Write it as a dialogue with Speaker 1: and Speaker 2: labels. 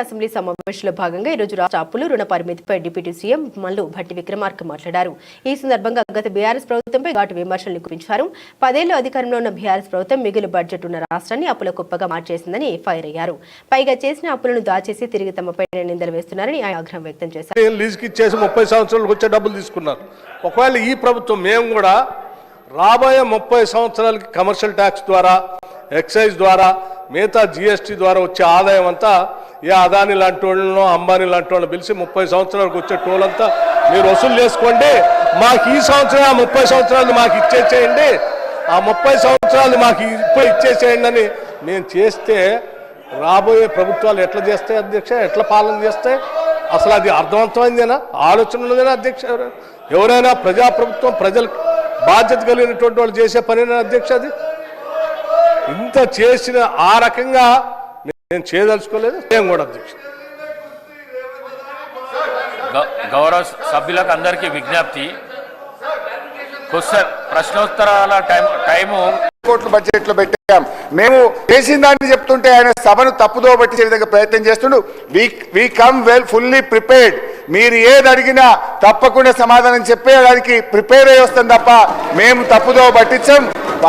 Speaker 1: Assembly సమావేశంలో భాగంగా ఈరోజు రాష్ట్ర అప్పులు రుణ పరిమితిపై డిప్యూటీ సీఎం మల్లు భట్టి విక్రమార్క మాట్లాడారు. ఈ సందర్భంగా గత బీఆర్ఎస్ ప్రభుత్వంపై ఘాటు విమర్శలు గురించారు పదేళ్ళు అధికారంలో ఉన్న బీఆర్ఎస్ ప్రభుత్వం మిగులు బడ్జెట్ ఉన్న రాష్ట్రాన్ని అప్పుల కుప్పగా మార్చేసిందని ఫైర్ అయ్యారు. పైగా చేసిన అప్పులను దాచేసి తిరిగి తమపై నిందలు వేస్తున్నారని ఆయన ఆగ్రహం వ్యక్తం చేశారు.
Speaker 2: లీజుకి ఇచ్చేసి ముప్పై సంవత్సరాలకు వచ్చే డబ్బులు తీసుకున్నారు ఒకవేళ ఈ ప్రభుత్వం మేము కూడా రాబోయే ముప్పై సంవత్సరాలకి కమర్షియల్ ట్యాక్స్ ద్వారా ఎక్సైజ్ ద్వారా మిగతా జిఎస్టీ ద్వారా వచ్చే ఆదాయం అంతా ఏ అదాని లాంటి వాళ్ళను అంబానీ లాంటి వాళ్ళని పిలిచి ముప్పై సంవత్సరాలకు వచ్చే టోల్ అంతా మీరు వసూలు చేసుకోండి. మాకు ఈ సంవత్సరం ఆ ముప్పై సంవత్సరాలు మాకు ఇచ్చేసేయండి. ఆ ముప్పై సంవత్సరాలు మాకు ఇప్పుడు ఇచ్చేసేయండి అని నేను చేస్తే రాబోయే ప్రభుత్వాలు ఎట్లా చేస్తాయి అధ్యక్ష? ఎట్లా పాలన చేస్తాయి? అసలు అది అర్థవంతమైందేనా? ఆలోచన ఉన్నదేనా అధ్యక్ష ఎవరైనా ఎవరైనా ప్రజాప్రభుత్వం ప్రజలకు బాధ్యత కలిగినటువంటి వాళ్ళు చేసే పనేనా అధ్యక్ష అది? ఇంత చేసిన ఆ రకంగా నేను చేయదలుచుకోలేదు నేను కూడా అధ్యక్ష
Speaker 3: గౌ- గౌరవ సభ్యులకు అందరికీ విజ్ఞప్తి. క్వశ్చన్ ప్రశ్నోత్తరాల టైం టైము.
Speaker 4: కోట్ల బడ్జెట్లో పెట్టాం. మేము చేసిన దాన్ని చెప్తుంటే ఆయన సభను తప్పుదో పట్టించే విధంగా ప్రయత్నం చేస్తుండు. We come well fully prepared మీరు ఏది అడిగినా తప్పకుండా సమాధానం చెప్పేయడానికి ప్రిపేర్ అయ్యి వస్తాం తప్ప మేము తప్పుదో పట్టించాం.